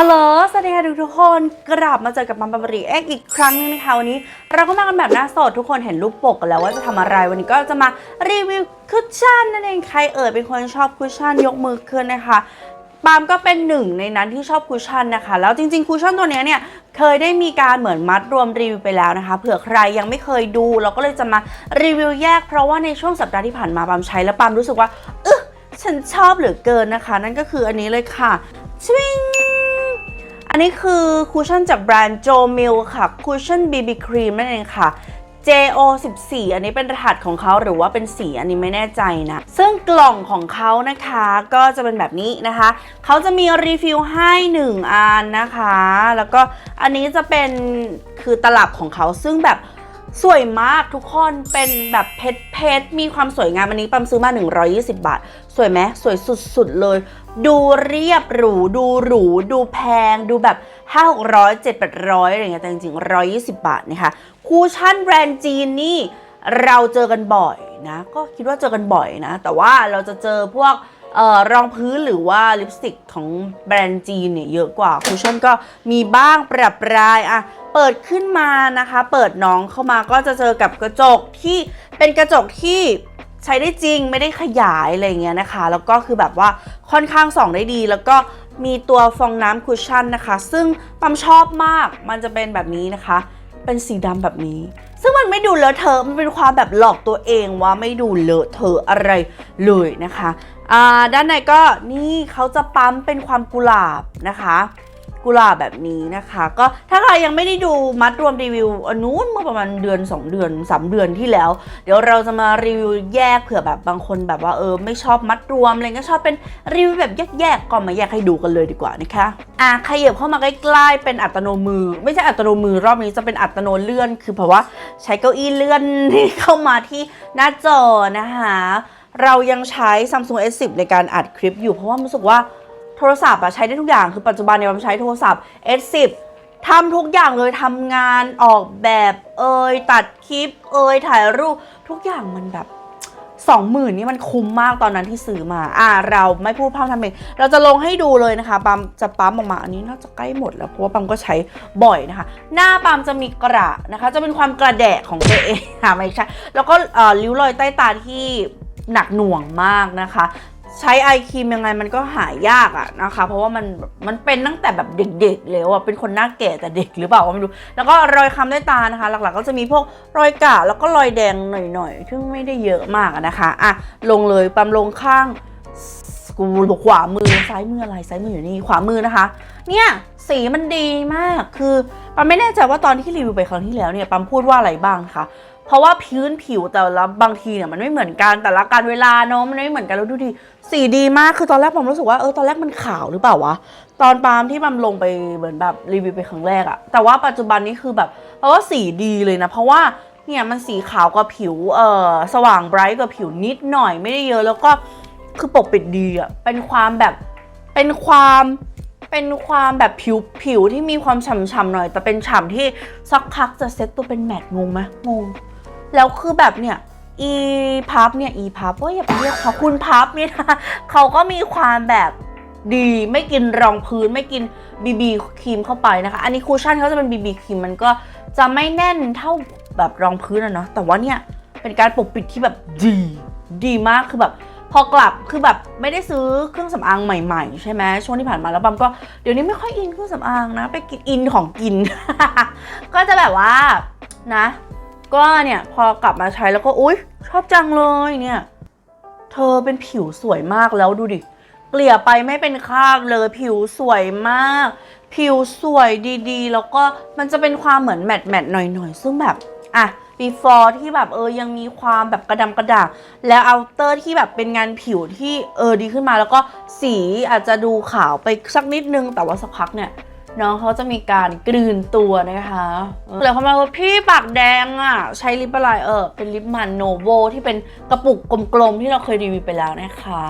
ฮัลโหล สวัสดีค่ะทุกๆคนกลับมาเจอกับมัมบัมบรีเอ็กอีกครั้งหนึงนะคะวันนี้ เราก็มากันแบบหน้าสดทุกคนเห็นรูปปกกันแล้วว่าจะทำอะไรวันนี้ก็จะมารีวิวคุชชั่นนั่นเองใครเอ่ยเป็นคนชอบคุชชั่นยกมือขึ้นนะคะปามก็เป็นหนึ่งในนั้นที่ชอบคุชชั่นนะคะ แล้วจริงๆคุชชั่นตัวเนี้ยเนี่ยเคยได้มีการเหมือนมัดรวมรีวิวไปแล้วนะคะ เผื่อใครยังไม่เคยดู เราก็เลยจะมารีวิวแยกเพราะว่าในช่วงสัปดาห์ที่ผ่านมาปามใช้แล้วปามรู้สึกว่าเออฉันชอบเหลือเกินนะคะ นั่นก็คืออันนี้เลยค่ะชวิง อันนี้คือคุชชั่นจากแบรนด์โจมิลค่ะคุชชั่นบีบีครีมนั่นเองค่ะ JO 14 อันนี้เป็นรหัสของเขาหรือว่าเป็นสีอันนี้ไม่แน่ใจนะ ซึ่งกล่องของเขานะคะก็จะเป็นแบบนี้นะคะ เขาจะมีรีฟิลให้ 1 อันนะคะ แล้วก็อันนี้จะเป็นคือตลับของเขาซึ่งแบบ สวยมากทุกคนเป็นแบบเพชรเพชรมีความสวยงามอันนี้ปั๊มซื้อมา 120 บาท สวยไหมสวยสุดๆเลย ดูเรียบหรู ดูหรู ดูแพง ดูแบบ 5 600 7 800อะไรเงี้ยแต่จริงๆ 120 บาทนะคะคูชั่นแบรนด์จีนนี่เราเจอกันบ่อยนะ ก็คิดว่าเจอกันบ่อยนะ แต่ว่าเราจะเจอพวก เอ่อรองพื้นหรือว่าลิปสติกของแบรนด์จีนเนี่ยเยอะกว่าคูชั่นก็มีบ้างประปรายอะเปิดขึ้นมานะคะ เปิดน้องเข้ามาก็จะเจอกับกระจกที่เป็นกระจกที่ใช้ได้จริงไม่ได้ขยายอะไรเงี้ยนะคะ แล้วก็คือแบบว่าค่อนข้างส่องได้ดี แล้วก็มีตัวฟองน้ำคุชชั่นนะคะ ซึ่งปั๊มชอบมากมันจะเป็นแบบนี้นะคะ เป็นสีดำแบบนี้ มันไม่ดูเลอะเทอะมันเป็นความแบบหลอกตัวเองว่าไม่ดูเลอะเทอะอะไรเลยนะคะอ่าด้านในก็นี่เขาจะปั๊มเป็นความกุหลาบนะคะ กุหลาบแบบนี้นะคะ ก็ถ้าใครยังไม่ได้ดูมัดรวมรีวิวอันนู้นเมื่อประมาณเดือน 2 เดือน 3 เดือนที่แล้ว เดี๋ยวเราจะมารีวิวแยกเผื่อแบบบางคนแบบว่าเออไม่ชอบมัดรวมอะไรเงี้ยชอบเป็นรีวิวแบบแยกๆก็มาแยกให้ดูกันเลยดีกว่านะคะอะขยับเข้ามาใกล้ๆเป็นอัตโนมือ ไม่ใช่อัตโนมือรอบนี้จะเป็นอัตโนเลื่อน คือเพราะว่าใช้เก้าอี้เลื่อนเข้ามาที่หน้าจอนะคะเรายังใช้ Samsung S10 ในการอัดคลิปอยู่เพราะว่ารู้สึกว่า โทรศัพท์อะใช้ได้ทุกอย่างคือปัจจุบันเนี่ยผมใช้โทรศัพท์ S10 ทำทุกอย่างเลยทำงานออกแบบเอยตัดคลิปเอยถ่ายรูปทุกอย่างมันแบบสองหมื่นนี่มันคุ้มมากตอนนั้นที่ซื้อมา อ่า เราไม่พูดพร่ำทำเพลงเราจะลงให้ดูเลยนะคะปั๊มจะปั๊มออกมาอันนี้น่าจะใกล้หมดแล้วเพราะว่าปั๊มก็ใช้บ่อยนะคะ หน้าปั๊มจะมีกระนะคะ จะเป็นความกระแดะของตัวเองค่ะไม่ใช่แล้วก็เอ่อริ้วรอยใต้ตาที่หนักหน่วงมากนะคะ ใช้ไอครีมยังไงมันก็หายากอะนะคะ เพราะว่ามันมันเป็นตั้งแต่แบบเด็กๆแล้วอะเป็นคนหน้าแก่แต่เด็กหรือเปล่าก็ไม่รู้ แล้วก็รอยคำใต้ตานะคะ หลักๆ ก็จะมีพวกรอยกะแล้วก็รอยแดงหน่อยๆซึ่งไม่ได้เยอะมากนะคะอะลงเลยปั๊มลงข้างกูขวามือซ้ายมืออะไรซ้ายมืออยู่นี่ขวามือนะคะ เนี่ยสีมันดีมากคือปั๊มไม่แน่ใจว่าตอนที่รีวิวไปครั้งที่แล้วเนี่ยปั๊มพูดว่าอะไรบ้างะคะ เพราะว่าพื้นผิวแต่ละบางทีเนี่ยมันไม่เหมือนกันแต่ละการเวลาเนาะมันไม่เหมือนกันแล้วดูดิสีดีมากคือตอนแรกผมรู้สึกว่าเออตอนแรกมันขาวหรือเปล่าวะตอนปาล์มที่ปั๊มลงไปเหมือนแบบรีวิวไปครั้งแรกอะแต่ว่าปัจจุบันนี้คือแบบเพราะว่าสีดีเลยนะ เพราะว่าเนี่ยมันสีขาวกว่าผิวเออสว่างไบรท์กว่าผิวนิดหน่อยไม่ได้เยอะแล้วก็คือปกปิดดีอะเป็นความแบบเป็นความเป็นความแบบผิวผิวที่มีความฉ่ำๆหน่อย แต่เป็นฉ่ำที่สักพักจะเซ็ตตัวเป็นแมตต์งงไหมงง แล้วคือแบบเนี่ยอีพับเนี่ยอีพับว่าอย่าไปเรียกเขาคุณพับเนี่ยนะเขาก็มีความแบบดีไม่กินรองพื้นไม่กินบีบีครีมเข้าไปนะคะ อันนี้คูชั่นเขาจะเป็นบีบีครีมมันก็จะไม่แน่นเท่าแบบรองพื้นอะเนาะแต่ว่าเนี่ยเป็นการปกปิดที่แบบดีดีมากคือแบบพอกลับคือแบบไม่ได้ซื้อเครื่องสำอางใหม่ๆ ใช่ไหมช่วงที่ผ่านมาแล้วบัมก็เดี๋ยวนี้ไม่ค่อยอินเครื่องสำอางนะ ไปกินอินของกิน ก็จะแบบว่านะ ก็เนี่ยพอกลับมาใช้แล้วก็อุ๊ย ชอบจังเลยเนี่ย เธอเป็นผิวสวยมากแล้วดูดิ เกลี่ยไปไม่เป็นคราบเลยผิวสวยมาก ผิวสวยดีๆ แล้วก็มันจะเป็นความเหมือนแมตต์แมตต์หน่อยๆ ซึ่งแบบ อะ before ที่แบบเออยังมีความแบบกระดำกระด่างแล้ว outer ที่แบบเป็นงานผิวที่เออดีขึ้นมา แล้วก็สีอาจจะดูขาวไปสักนิดนึงแต่ว่าสักพักเนี่ย น้องเขาจะมีการกลืนตัวนะคะเลยเขามาว่าพี่ปากแดงอะ ใช้ลิปอะไรเออเป็นลิปมันโนโวที่เป็นกระปุกกลมๆ ที่เราเคยรีวิวไปแล้วนะคะ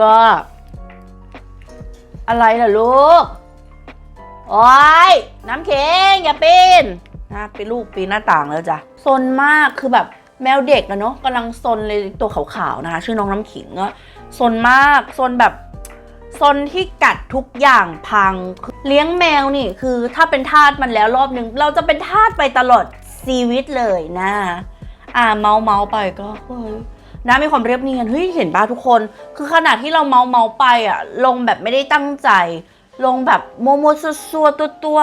ก็ อะไรล่ะลูก โอ้ยน้ำเข็งอย่าปีนนะเป็นลูกปีนหน้าต่างแล้วจ้ะซนมากคือแบบแมวเด็กอะเนาะกำลังซนเลยตัวขาวๆนะคะ ชื่อน้องน้ำขิงก็ซนมากซนแบบ ซนที่กัดทุกอย่างพัง เลี้ยงแมวนี่คือถ้าเป็นทาสมันแล้วรอบนึง เราจะเป็นทาสไปตลอดชีวิตเลยนะ อ่าเมาเมาไปก็เฮ้ยนะมีความเรียบเนียนเฮ้ยเห็นป่ะทุกคน คือขนาดที่เราเมาเมาไปอะ ลงแบบไม่ได้ตั้งใจ ลงแบบโมโมซัวตัวตัว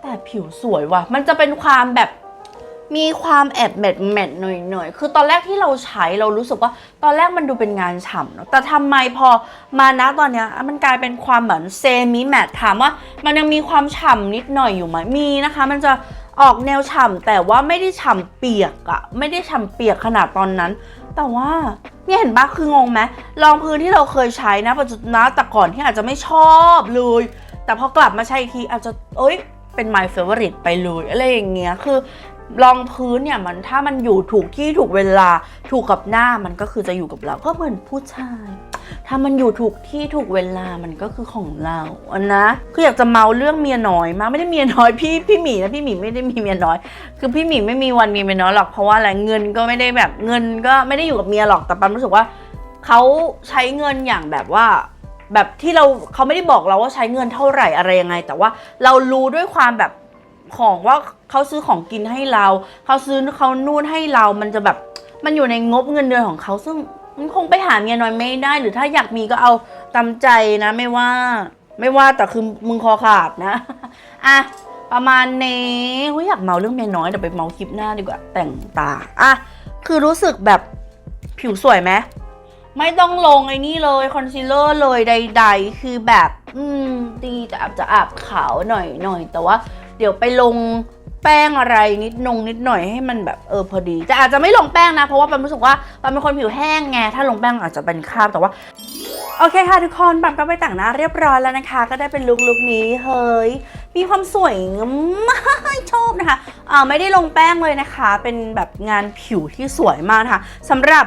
แต่ผิวสวยว่ะ มันจะเป็นความแบบ มีความแอบแมทแมทหน่อยๆคือตอนแรกที่เราใช้เรารู้สึกว่าตอนแรกมันดูเป็นงานฉ่ำเนอะแต่ทำไมพอมานะตอนเนี้ยมันกลายเป็นความเหมือนเซมิแมทถามว่ามันยังมีความฉ่ำนิดหน่อยอยู่ไหมมีนะคะ มันจะออกแนวฉ่ำแต่ว่าไม่ได้ฉ่ำเปียกอะไม่ได้ฉ่ำเปียกขนาดตอนนั้น แต่ว่าเนี่ยเห็นปะคืองงไหมรองพื้นที่เราเคยใช้นะปัจจุบันแต่ก่อนที่อาจจะไม่ชอบเลย แต่พอกลับมาใช้อีกทีอาจจะเอ้ยเป็น my favorite ไปเลยอะไรอย่างเงี้ย คือ รองพื้นเนี่ยมันถ้ามันอยู่ถูกที่ถูกเวลาถูกกับหน้ามันก็คือจะอยู่กับเราก็เหมือนผู้ชาย ถ้ามันอยู่ถูกที่ถูกเวลามันก็คือของเราอะนะคืออยากจะเมาเรื่องเมียน้อยมากไม่ได้เมียน้อยพี่พี่หมีนะพี่หมีไม่ได้มีเมียน้อย คือพี่หมีไม่มีวันมีเมียน้อยหรอกเพราะว่าอะไรเงินก็ไม่ได้แบบเงินก็ไม่ได้อยู่กับเมียหรอกแต่ปั๊มรู้สึกว่าเขาใช้เงินอย่างแบบว่าแบบที่เราเขาไม่ได้บอกเราว่าใช้เงินเท่าไหร่อะไรยังไง แต่ว่าเรารู้ด้วยความแบบ ของว่าเขาซื้อของกินให้เรา เขาซื้อเขานู่นให้เรา มันจะแบบมันอยู่ในงบเงินเดือนของเขาซึ่งมันคงไปหาเมียน้อยไม่ได้ หรือถ้าอยากมีก็เอาตามใจนะไม่ว่า ไม่ว่าแต่คือมึงคอขาดนะอะประมาณนี้เฮ้ยอยากเมาเรื่องเมียน้อยเดี๋ยวไปเมาคลิปหน้าดีกว่าแต่งตาอะคือรู้สึกแบบผิวสวยไหมไม่ต้องลงไอ้นี่เลยคอนซีลเลอร์เลยใด ๆ คือแบบ อืม ดีจะอาบจะอาบขาวหน่อยหน่อยแต่ว่า เดี๋ยวไปลงแป้งอะไรนิดนงนิดหน่อยให้มันแบบเออพอดี แต่อาจจะไม่ลงแป้งนะ เพราะว่าปันรู้สึกว่าปันเป็นคนผิวแห้งไงถ้าลงแป้งอาจจะเป็นคราบแต่ว่าโอเคค่ะทุกคนปันก็ไปแต่งหน้าเรียบร้อยแล้วนะคะ ก็ได้เป็นลุคลุคนี้เฮ้ยมีความสวยมากชอบนะคะอ่าไม่ได้ลงแป้งเลยนะคะ เป็นแบบงานผิวที่สวยมากะคะสำหรับ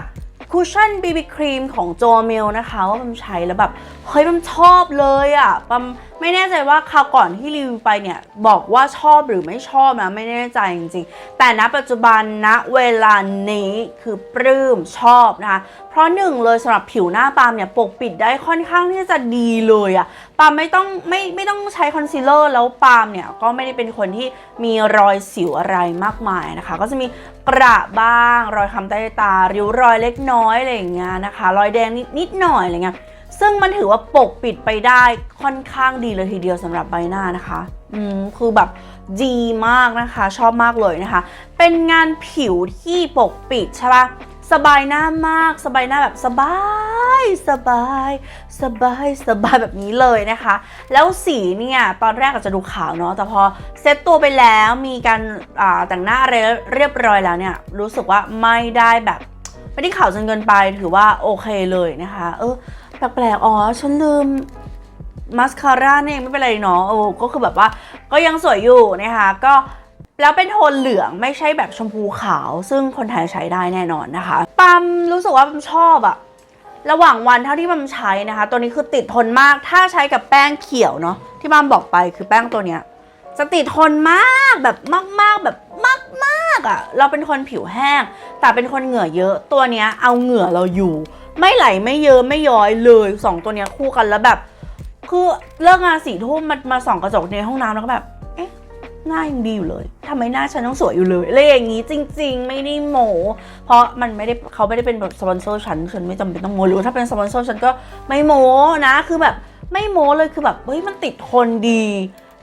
คุชชั่นบีบีครีมของโจเมลนะคะ ว่าปัมใช้แล้วแบบเฮ้ยปัมชอบเลยอะ่ะปัม ไม่แน่ใจว่าคราวก่อนที่รีวิวไปเนี่ยบอกว่าชอบหรือไม่ชอบนะไม่แน่ใจจริงๆ แต่ณปัจจุบันณเวลานี้คือปลื้มชอบนะคะเพราะหนึ่งเลยสำหรับผิวหน้าปาล์มเนี่ยปกปิดได้ค่อนข้างที่จะดีเลยอะปาล์มไม่ต้องไม่ไม่ต้องใช้คอนซีลเลอร์แล้วปาล์มเนี่ยก็ไม่ได้เป็นคนที่มีรอยสิวอะไรมากมายนะคะ ก็จะมีกระบ้างรอยคำใต้ตา ริ้วรอยเล็กน้อยอะไรอย่างเงี้ยนะคะ รอยแดงนิดนิดหน่อยอะไรเงี้ย ซึ่งมันถือว่าปกปิดไปได้ค่อนข้างดีเลยทีเดียวสำหรับใบหน้านะคะ อืมคือแบบดีมากนะคะ ชอบมากเลยนะคะ เป็นงานผิวที่ปกปิดใช่ปะสบายหน้ามาก สบายหน้าแบบสบายสบายสบายสบายแบบนี้เลยนะคะ แล้วสีเนี่ยตอนแรกอาจจะดูขาวเนาะแต่พอเซ็ตตัวไปแล้วมีการแต่งหน้าอะไรเรียบร้อยแล้วเนี่ยรู้สึกว่าไม่ได้แบบไม่ได้ขาวจนเกินไปถือว่าโอเคเลยนะคะ เออ แปลกๆอ๋อ ฉันลืมมาสคาร่าเนี่ยไม่เป็นไรเนาะโอ้ก็คือแบบว่าก็ยังสวยอยู่นะคะ ก็แล้วเป็นโทนเหลืองไม่ใช่แบบชมพูขาว ซึ่งคนไทยใช้ได้แน่นอนนะคะ ปัมรู้สึกว่าปัมชอบอะระหว่างวันเท่าที่ปัมใช้นะคะ ตัวนี้คือติดทนมาก ถ้าใช้กับแป้งเขียวเนาะที่ปัมบอกไปคือแป้งตัวเนี้ยจะติดทนมากแบบมาก ๆ แบบมากๆอะ่ะ เราเป็นคนผิวแห้ง แต่เป็นคนเหงื่อเยอะตัวเนี้ยเอาเหงื่อเราอยู่ ไม่ไหลไม่เยอะไม่ย้อยเลยสองตัวเนี้ยคู่กันแล้วแบบ คือเลิกงานสี่ทุ่มมามาส่องกระจกในห้องน้ำแล้วก็แบบ เอ๊ะหน้ายังดีอยู่เลยทำไมหน้าฉันต้องสวยอยู่เลยอะไรอย่างงี้จริง ๆ ไม่ได้โมเพราะมันไม่ได้เขาไม่ได้เป็นแบบสปอนเซอร์ฉันฉันไม่จำเป็นต้องโมหรือถ้าเป็นสปอนเซอร์ฉันก็ไม่โมนะ คือแบบไม่โมเลยคือแบบเฮ้ยมันติดทนดี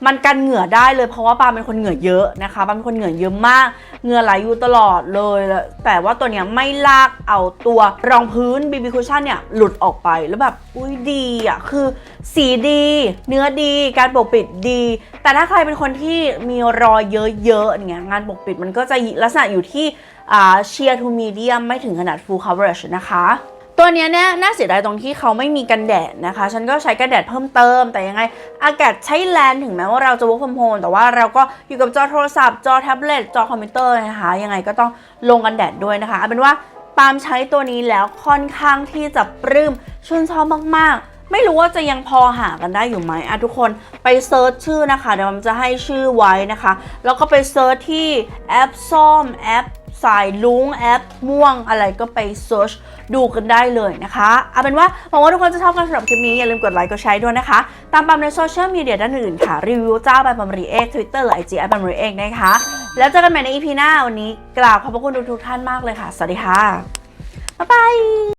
มันกันเหงื่อได้เลยเพราะว่าปาเป็นคนเหงื่อเยอะนะคะปาเป็นคนเหงื่อเยอะมาก เหงื่อไหลอยู่ตลอดเลย แต่ว่าตัวเนี้ยไม่ลากเอาตัวรองพื้น BB Cushion เนี่ยหลุดออกไปแล้วแบบอุ้ยดีอะคือสีดี เนื้อดีการปกปิดดี แต่ถ้าใครเป็นคนที่มีรอยเยอะๆอย่างเงี้ยงานปกปิดมันก็จะลักษณะอยู่ที่อ่าเชียร์ทูมีเดียมไม่ถึงขนาด full coverage นะคะ ตัวนี้เนี่ยน่าเสียดายตรงที่เขาไม่มีกันแดดนะคะ ฉันก็ใช้กันแดดเพิ่มเติม แต่ยังไง อากาศใช้แลนถึงแม้ว่าเราจะ work from home แต่ว่าเราก็อยู่กับจอโทรศัพท์ จอแท็บเล็ต จอคอมพิวเตอร์นะคะ ยังไงก็ต้องลงกันแดดด้วยนะคะเอาเป็นว่าปาล์มใช้ตัวนี้แล้วค่อนข้างที่จะปลื้มชื่นชอบมากๆไม่รู้ว่าจะยังพอหากันได้อยู่ไหมอะทุกคนไปเซิร์ชชื่อนะคะ เดี๋ยวมันจะให้ชื่อไว้นะคะ แล้วก็ไปเซิร์ชที่แอปซ่อมแอป สายลุงแอปม่วงอะไรก็ไปเซิร์ชดูกันได้เลยนะคะเอาเป็นว่าหวังว่าทุกคนจะชอบกันสำหรับคลิปนี้ อย่าลืมกดไลค์กดแชร์ด้วยนะคะ ตามปามในโซเชียลมีเดียด้านอื่นค่ะ รีวิวเจ้าใบปัมรีเอ็กทวิตเตอร์หรือไอจีแอปปัมรีเอ็กนะคะ แล้วเจอกันใหม่ในอีพีหน้าวันนี้กราบขอบพระคุณทุกท่านมากเลยค่ะ สวัสดีค่ะบ๊ายบาย